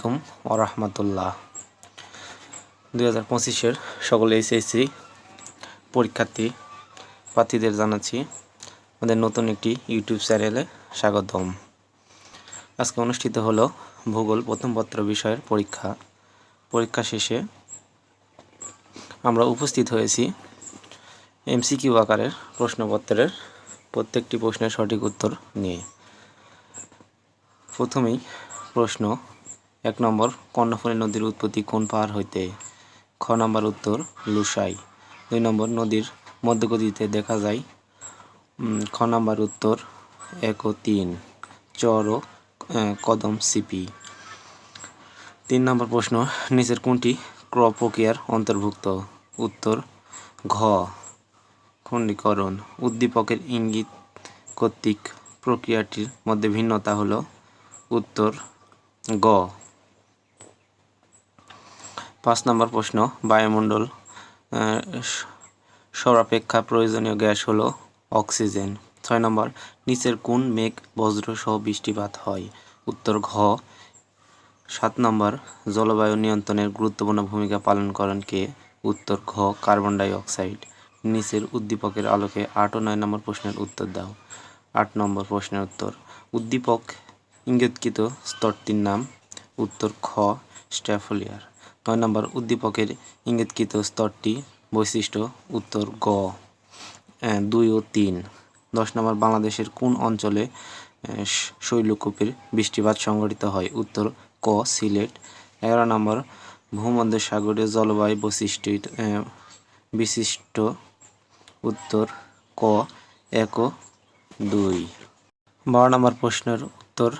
আলাইকুম ওরহমতুল্লাহ। দুই হাজার পঁচিশের সকল এইচএসসি পরীক্ষার্থী, প্রার্থীদের জানাচ্ছি আমাদের নতুন একটি ইউটিউব চ্যানেলে স্বাগতম। আজকে অনুষ্ঠিত হলো ভূগোল প্রথম পত্র বিষয়ের পরীক্ষা। পরীক্ষা শেষে আমরা উপস্থিত হয়েছি এমসিকিউ আকারের প্রশ্নপত্রের প্রত্যেকটি প্রশ্নের সঠিক উত্তর নিয়ে। প্রথমেই প্রশ্ন এক নম্বর, কর্ণফুলী নদীর উৎপত্তি কোন পাহাড় হইতে? খ নম্বর উত্তর, লুসাই। দুই নম্বর, নদীর মধ্যগতিতে দেখা যায়। খ নম্বর উত্তর, এক ও তিন। চর ও কদম সিপি। তিন নম্বর প্রশ্ন, নিচের কোনটি ক্রপ প্রক্রিয়ার অন্তর্ভুক্ত? উত্তর, ঘ। খণ্ডীকরণ। উদ্দীপকের ইঙ্গিত কর্তৃক প্রক্রিয়াটির মধ্যে ভিন্নতা হলো। উত্তর, গ। পাঁচ নম্বর প্রশ্ন, বায়ুমণ্ডল সর্বাপেক্ষা প্রয়োজনীয় গ্যাস হলো অক্সিজেন। ছয় নম্বর, নিচের কোন মেঘ, বজ্র সহ বৃষ্টিপাত হয়? উত্তর, ঘ। সাত নম্বর, জলবায়ু নিয়ন্ত্রণের গুরুত্বপূর্ণ ভূমিকা পালন করেন কে? উত্তর, ঘ। কার্বন ডাই অক্সাইড নিচের উদ্দীপকের আলোকে আট ও নয় নম্বর প্রশ্নের উত্তর দাও। আট নম্বর প্রশ্নের উত্তর। উদ্দীপক, ইঙ্গিতকৃত স্তরটির নাম। উত্তর, খ। স্ট্যাফোলিয়ার। নয় নম্বর উদ্দীপকের ইঙ্গিতকৃত স্তরটি বৈশিষ্ট্য, উত্তর গ দুই ও তিন। দশ নম্বর, বাংলাদেশের কোন অঞ্চলে শৈলকূপের বৃষ্টিপাত সংঘটিত হয়? উত্তর ক, সিলেট। এগারো নম্বর, ভূমধ্যসাগরীয় জলবায়ু বৈশিষ্ট্য বিশিষ্ট। উত্তর ক, এক দুই। বারো নম্বর প্রশ্নের উত্তর,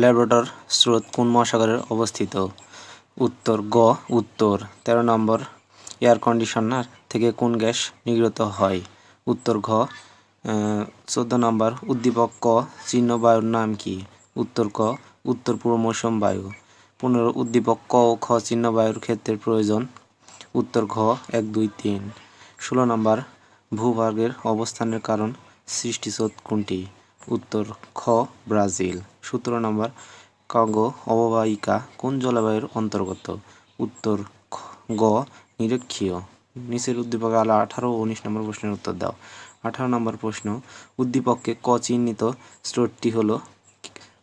ল্যাবরেটর স্রোত কোন মহাসাগরে অবস্থিত? উত্তর গ, উত্তর। তেরো নম্বর এয়ার কন্ডিশনার থেকে কোন গ্যাস নির্গত হয়? উত্তর ঘ চোদ্দ নম্বর, উদ্দীপক ক, চিহ্ন বায়ুর নাম কি? উত্তর ক, উত্তর পূর্ব মৌসুম বায়ু। পনেরো, উদ্দীপক ক ও খ চিহ্ন বায়ুর ক্ষেত্রের প্রয়োজন। উত্তর ঘ, এক, দুই, তিন। ষোলো নম্বর, ভূভাগের অবস্থানের কারণ সৃষ্টিস্রোত কোনটি? উত্তর খ, ব্রাজিল। সতেরো নম্বর কাগো, অববাহিকা কোন জলবায়ুর অন্তর্গত? উত্তর গ নিরক্ষীয়। নিচের উদ্দীপক আলো আঠারো ও উনিশ নম্বর প্রশ্নের উত্তর দাও। আঠারো নম্বর প্রশ্ন, উদ্দীপককে ক চিহ্নিত স্রোতটি হল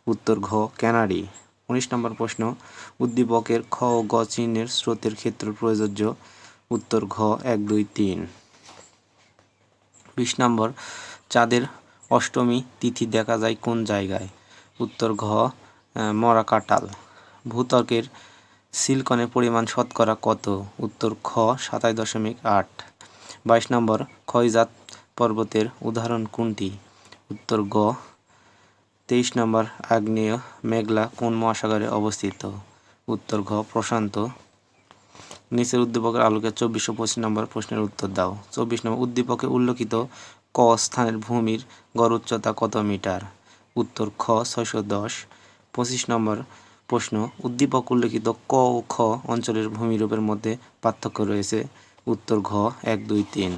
উত্তর, ঘ, ক্যানারি। উনিশ নম্বর প্রশ্ন, উদ্দীপকের খ ও গ চিহ্নের স্রোতের ক্ষেত্র প্রযোজ্য উত্তর, ঘ, এক, দুই, তিন। বিশ নম্বর, চাঁদের অষ্টমী তিথি দেখা যায় কোন জায়গায়? উত্তর, ঘ মরা কাটাল ভূত্বকের সিলকনের পরিমাণ শতকরা কত? উত্তর খ, সাতাশ দশমিক আট। বাইশ নম্বর, ক্ষয়জাত পর্বতের উদাহরণ কোনটি? উত্তর গ, তেইশ নম্বর, আগ্নেয় মেঘলা কোন মহাসাগরে অবস্থিত? উত্তর ঘ, প্রশান্ত। নিচের উদ্দীপকের আলোকে চব্বিশশো পঁচিশ নম্বর প্রশ্নের উত্তর দাও। চব্বিশ নম্বর, উদ্দীপকে উল্লেখিত ক স্থানের ভূমির গড় উচ্চতা কত মিটার? উত্তর খ, ছয়শো দশ। পঁচিশ নম্বর প্রশ্ন, উদ্দীপক উল্লেখিত ক ও খ অঞ্চলের ভূমিরূপের মধ্যে পার্থক্য রয়েছে। উত্তর ঘ, এক, দুই, তিন।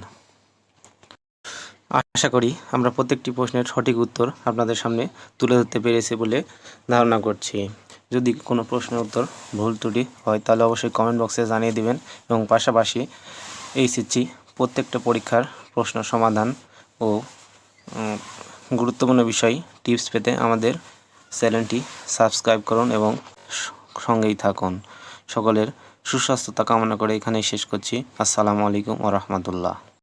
আশা করি আমরা প্রত্যেকটি প্রশ্নের সঠিক উত্তর আপনাদের সামনে তুলে ধরতে পেরেছি বলে ধারণা করছি। যদি কোনো প্রশ্নের উত্তর ভুল ত্রুটি হয়, তাহলে অবশ্যই কমেন্ট বক্সে জানিয়ে দিবেন এবং পাশাপাশি এইচএসসি প্রত্যেকটা পরীক্ষার প্রশ্ন সমাধান ও গুরুত্বপূর্ণ বিষয় টিপস পেতে আমাদের চ্যানেলটি সাবস্ক্রাইব করুন এবং সঙ্গেই থাকুন। সকলের সুস্বাস্থ্যতা কামনা করে এখানেই শেষ করছি। আসসালামু আলাইকুম ও রহমতুল্লাহ।